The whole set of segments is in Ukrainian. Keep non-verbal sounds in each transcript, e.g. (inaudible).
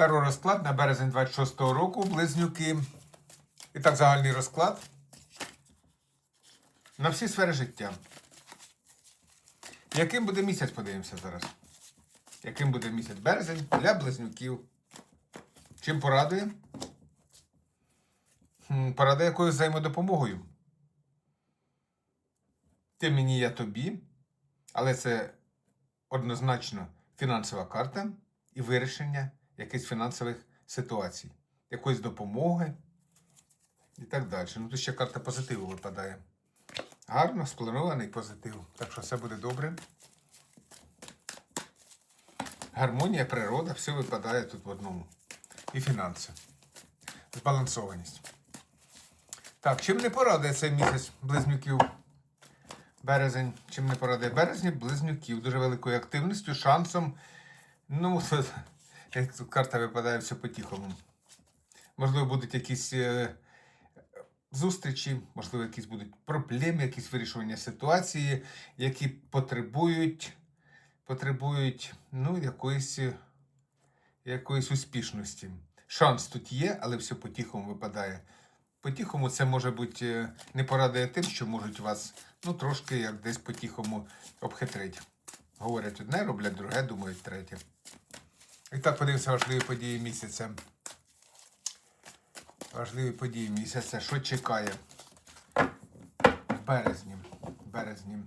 Таро розклад на березень 26-го року, близнюки. І так, загальний розклад на всі сфери життя. Яким буде місяць, подивимося зараз. Яким буде місяць березень для близнюків? Чим порадує? Порадує якоюсь взаємодопомогою. Ти мені, я тобі. Але це однозначно фінансова карта і вирішення якихось фінансових ситуацій, якоїсь допомоги і так далі. Ну, тут ще карта позитиву випадає. Гарно, спланований позитив. Так що все буде добре. Гармонія, природа, все випадає тут в одному. І фінанси. Збалансованість. Так, чим не порадує цей місяць близнюків? Березень. Чим не порадує березні? Близнюків. Дуже великою активністю, шансом. Ну, (laughs) як карта випадає все по-тихому. Можливо, будуть якісь е, зустрічі, можливо, якісь будуть проблеми, якісь вирішування ситуації, які потребують, потребують ну, якоїсь, е, якоїсь успішності. Шанс тут є, але все по-тихому випадає. По-тихому це може бути е, не порадує тим, що можуть вас ну, трошки як десь по-тихому обхитрити. Говорять одне, роблять друге, думають третє. І так подивимося важливі події місяця. Важливі події місяця. Що чекає? В березні. Березні.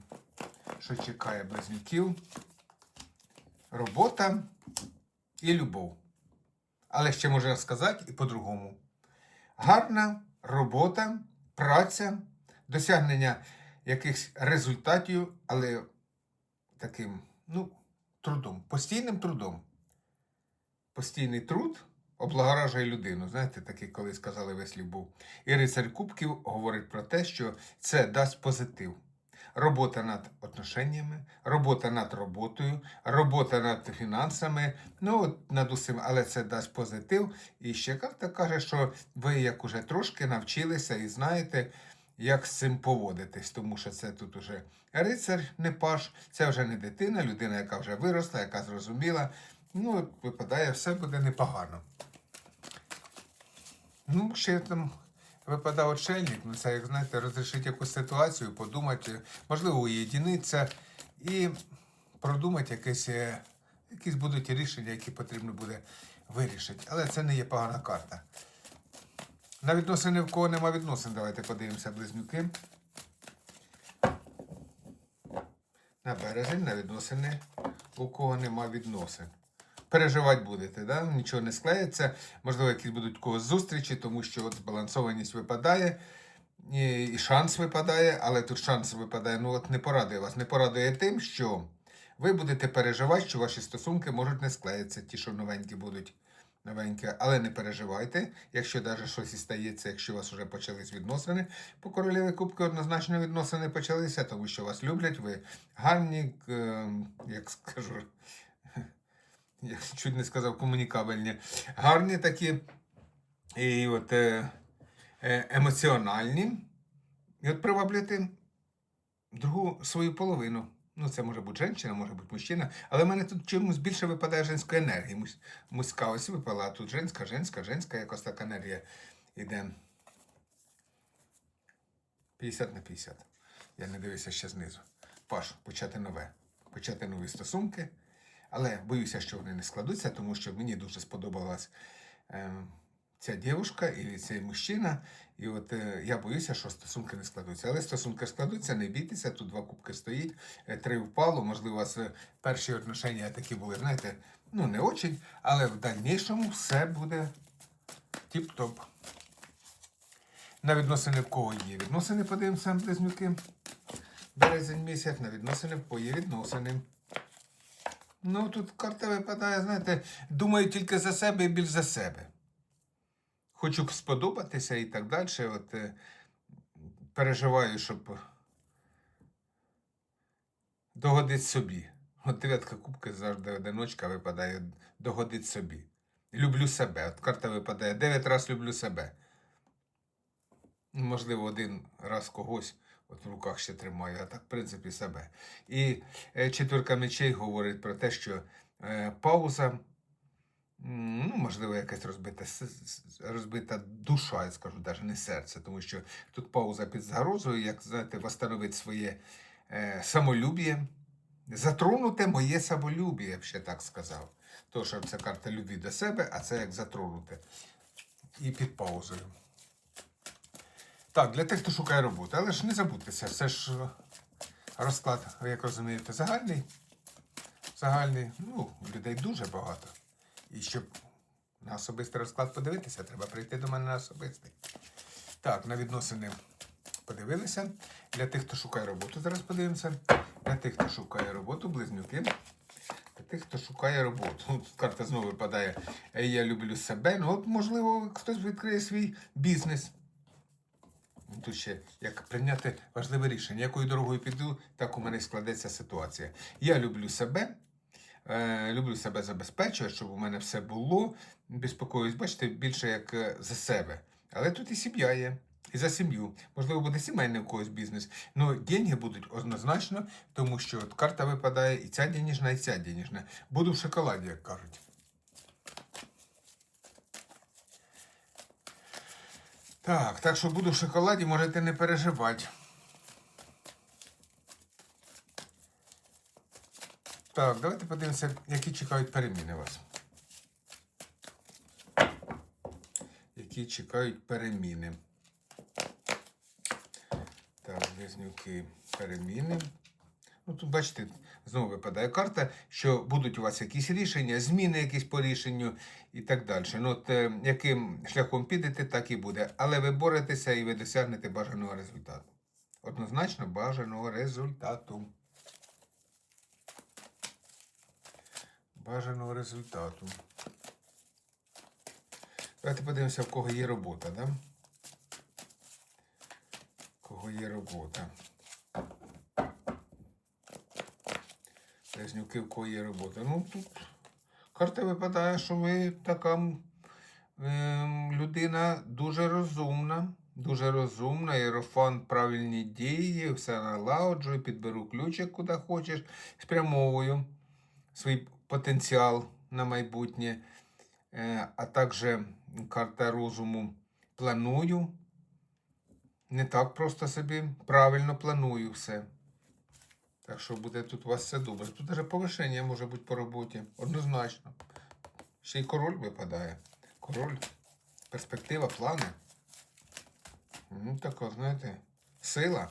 Що чекає близнюків? Робота і любов. Але ще можна сказати і по-другому. Гарна робота, праця, досягнення якихось результатів, але таким, ну, трудом, постійним трудом. Постійний труд облагоражує людину. Знаєте, такий колись сказали вислів був. І рицарь Кубків говорить про те, що це дасть позитив. Робота над отношеннями, робота над роботою, робота над фінансами, ну от над усім, але це дасть позитив. І ще карта каже, що ви як уже трошки навчилися і знаєте, як з цим поводитись, тому що це тут уже рицар, не паш, це вже не дитина, людина, яка вже виросла, яка зрозуміла. Ну, от випадає, все буде непогано. Ну, ще там випадав отшельник, ну це, як знаєте, розрішити якусь ситуацію, подумати, можливо, уєдинитися і продумати якесь, е, якісь будуть рішення, які потрібно буде вирішити. Але це не є погана карта. На відносини в кого нема відносин, давайте подивимося близнюки. На березень на відносини, у кого нема відносин. Переживати будете, да? нічого не склеїться. Можливо, якісь будуть когось зустрічі, тому що от збалансованість випадає, і, шанс випадає, але тут шанс випадає, ну от не порадує вас. Не порадує тим, що ви будете переживати, що ваші стосунки можуть не склеїтися, ті, що новенькі будуть. Новеньке, але не переживайте, якщо навіть щось і стається, якщо у вас вже почались відносини, по королеві Кубки однозначно відносини почалися, тому що вас люблять, ви гарні, е, як скажу, я (laughs) чуть не сказав комунікабельні, гарні такі і от е, е, емоціональні. І от приваблюєте другу свою половину. Ну, це може бути жінка, може бути мужчина, але в мене тут чомусь більше випадає женської енергії. Мусь, муська ось випала, а тут женська, женська, женська, якось така енергія йде. 50 на 50. Я не дивився ще знизу. Паш, почати нове, почати нові стосунки. Але боюся, що вони не складуться, тому що мені дуже сподобалась е, ця дівчинка і цей мужчина. І от е, я боюся, що стосунки не складуться. Але стосунки складуться, не бійтеся, тут два кубки стоїть, е, три впало. Можливо, у вас е, перші отношення такі були, знаєте, ну не очень, але в дальнішому все буде тіп-топ. На відносини в кого є відносини, подивимося, близнюки. Березень місяць, на відносини в кого є відносини. Ну, тут карта випадає, знаєте, думаю тільки за себе і більш за себе. Хочу сподобатися і так далі. От, е, переживаю, щоб догодити собі. От дев'ятка кубки завжди одиночка випадає догодити собі. Люблю себе. От карта випадає. Дев'ять разів люблю себе. Можливо, один раз когось от в руках ще тримаю, а так, в принципі, себе. І е, четвірка мечей говорить про те, що е, пауза, ну, можливо, якась розбита, розбита душа, я скажу, навіть не серце, тому що тут пауза під загрозою, як знаєте, восстановити своє е, самолюб'я. Затронуте моє самолюб'я, я б ще так сказав. Тому що це карта любві до себе, а це як затронуте. І під паузою. Так, для тих, хто шукає роботу. Але ж не забудьтеся, все ж розклад, ви як розумієте, загальний. Загальний, ну, людей дуже багато. І щоб на особистий розклад подивитися, треба прийти до мене на особистий. Так, на відносини подивилися. Для тих, хто шукає роботу, зараз подивимося. Для тих, хто шукає роботу, близнюки. Для тих, хто шукає роботу. Тут карта знову випадає. «Е, Я люблю себе. Ну, от, можливо, хтось відкриє свій бізнес. Тут ще як прийняти важливе рішення. Якою дорогою піду, так у мене складеться ситуація. Я люблю себе. Е, люблю себе забезпечую, щоб у мене все було. Безпокоюсь, бачите, більше як е, за себе. Але тут і сім'я є, і за сім'ю. Можливо, буде сімейний у когось бізнес. Ну, деньги будуть однозначно, тому що от карта випадає і ця денежна, і ця денежна. Буду в шоколаді, як кажуть. Так, так що буду в шоколаді, можете не переживати. Так, давайте подивимося, які чекають переміни вас. Які чекають переміни. Так, близнюки переміни. Ну, тут, бачите, знову випадає карта, що будуть у вас якісь рішення, зміни якісь по рішенню і так далі. Ну, от, е, яким шляхом підете, так і буде. Але ви боретеся і ви досягнете бажаного результату. Однозначно бажаного результату. Бажаного результату. Давайте подивимося, в кого є робота, да? В кого є робота. Близнюки, в кого є. Ну, тут карта випадає, що ви така ем, людина дуже розумна. Дуже розумна, Єрофан правильні дії, все налагоджую, підберу ключик куди хочеш, спрямовую свій потенціал на майбутнє, Е, а також карта розуму планую. Не так просто собі, правильно планую все. Так що буде тут у вас все добре. Тут навіть повишення може бути по роботі. Однозначно. Ще й король випадає. Король, перспектива, плани. Ну, така, знаєте, сила.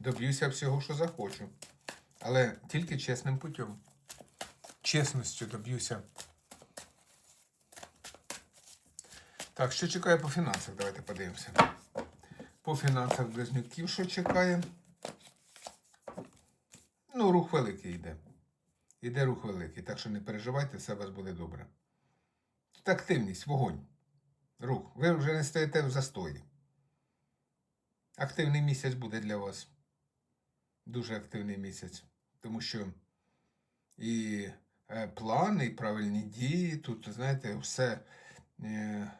Доб'юся всього, що захочу. Але тільки чесним путем. Чесністю доб'юся. Так, що чекає по фінансах? Давайте подивимося. По фінансах близнюків, що чекає? Ну, рух великий йде. Іде рух великий, так що не переживайте, все у вас буде добре. Тут активність, вогонь. Рух. Ви вже не стоїте в застої. Активний місяць буде для вас. Дуже активний місяць. Тому що і е, плани, і правильні дії, тут, знаєте, все е,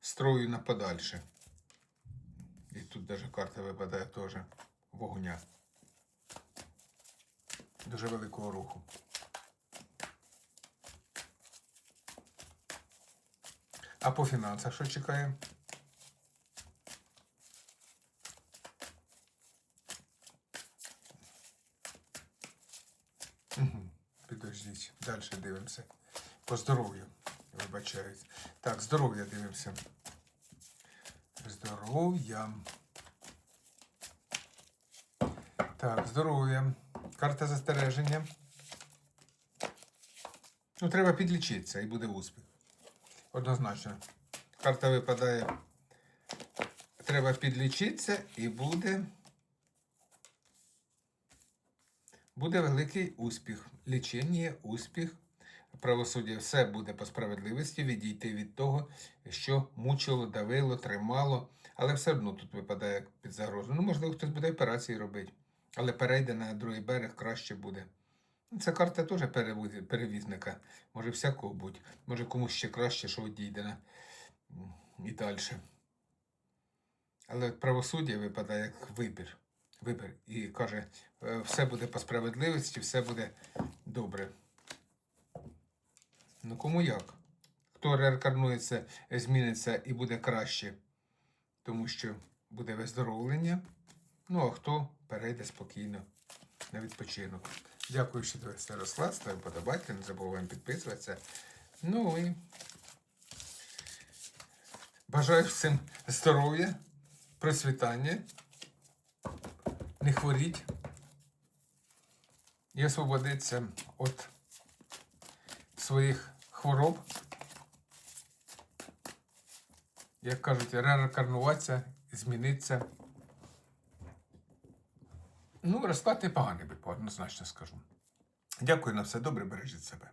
строю на подальше. І тут даже карта випадає теж вогня. Дуже великого руху. А по фінансах що чекає? Угу. Підождіть. Далі дивимося. По здоров'ю. Вибачаюсь. Так, здоров'я дивимося. Здоров'я. Так, здоров'я. Карта застереження. Ну, треба підлічитися і буде успіх. Однозначно. Карта випадає. Треба підлічитися і буде. Буде великий успіх. Лічення, успіх, правосуддя, все буде по справедливості, відійти від того, що мучило, давило, тримало, але все одно тут випадає під загрозу. Ну, можливо, хтось буде операції робити, але перейде на другий берег краще буде. Ця карта теж перевізника. Може всякого бути. Може комусь ще краще, що одійде на... і далі. Але правосуддя випадає як вибір. Вибір. І каже, е, все буде по справедливості, все буде добре. Ну кому як? хто реінкарнується, зміниться і буде краще, тому що буде виздоровлення. Ну, а хто перейде спокійно на відпочинок. Дякую, що дивитеся розклад, ставимо подобайки, не забуваємо підписуватися. Ну і бажаю всім здоров'я, процвітання, не хворіть і освободитися від своїх хвороб. Як кажуть, реінкарнуватися, змінитися. Ну, розклад непоганий, однозначно скажу. Дякую на все добре, бережіть себе.